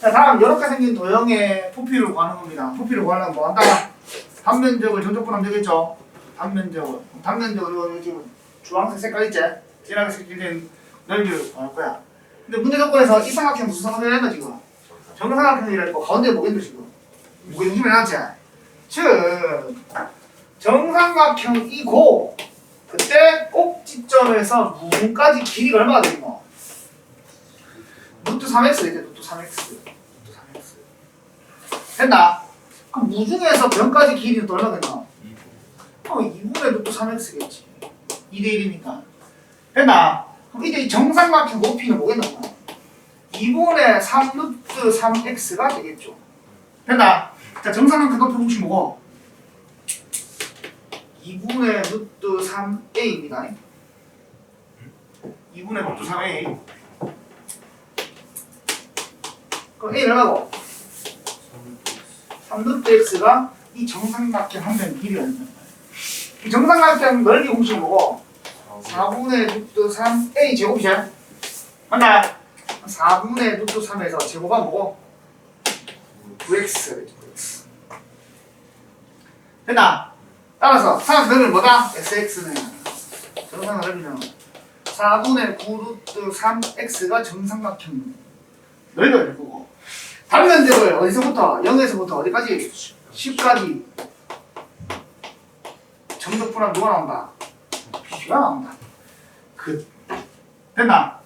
자 다음 이렇게 생긴 도형의 부피를 구하는 겁니다. 부피를 구하려면 뭐 한다? 단면적을 전적분하면 되겠죠? 단면적을 단면적을 지금 주황색 색깔 있지? 진하게 색깔된 넓이를 구할 거야. 근데 문제 조건에서 이 삼각형 무슨 삼각형이란다 지금? 정삼각형이라고 가운데 뭐겠노 지금? 무게 중심이 해놨지? 즉 정삼각형이고 그때 꼭지점에서 무까지 길이가 얼마가 되노? 루트 3x 이제 루트 3x 루트 3x 됐나? 그럼 무 중에서 변까지 길이는 또 얼마 되나? 어 2분의 루트 3x겠지 2대 1이니까 됐나? 그럼 이제 이 정삼각형 높이는 뭐겠노? 2분의 3 루트 3x가 되겠죠 됐나? 자 정삼각형 높이 혹시 뭐고? 2분의 루트 3a입니다 2분의 루트 3a 그럼 a 얼마고? 3루트 x가 이 정삼각형 한면 길이가 있는 거예요. 이 정삼각형 넓이 공식 뭐고? 4분의 루트 3 a 제곱이죠? 맞나? 4분의 루트 3에서 제곱은 뭐고? 9x 9x 됐나? 따라서 삼각형 넓이는 뭐다? sx는 정삼각 넓이는 4분의 9루트 3x가 정삼각형 넓이가 될 거고 단면적을 어디서부터 0에서부터 어디까지 10까지 정적분하면 누가 나온다? B가 나온다 그 됐나?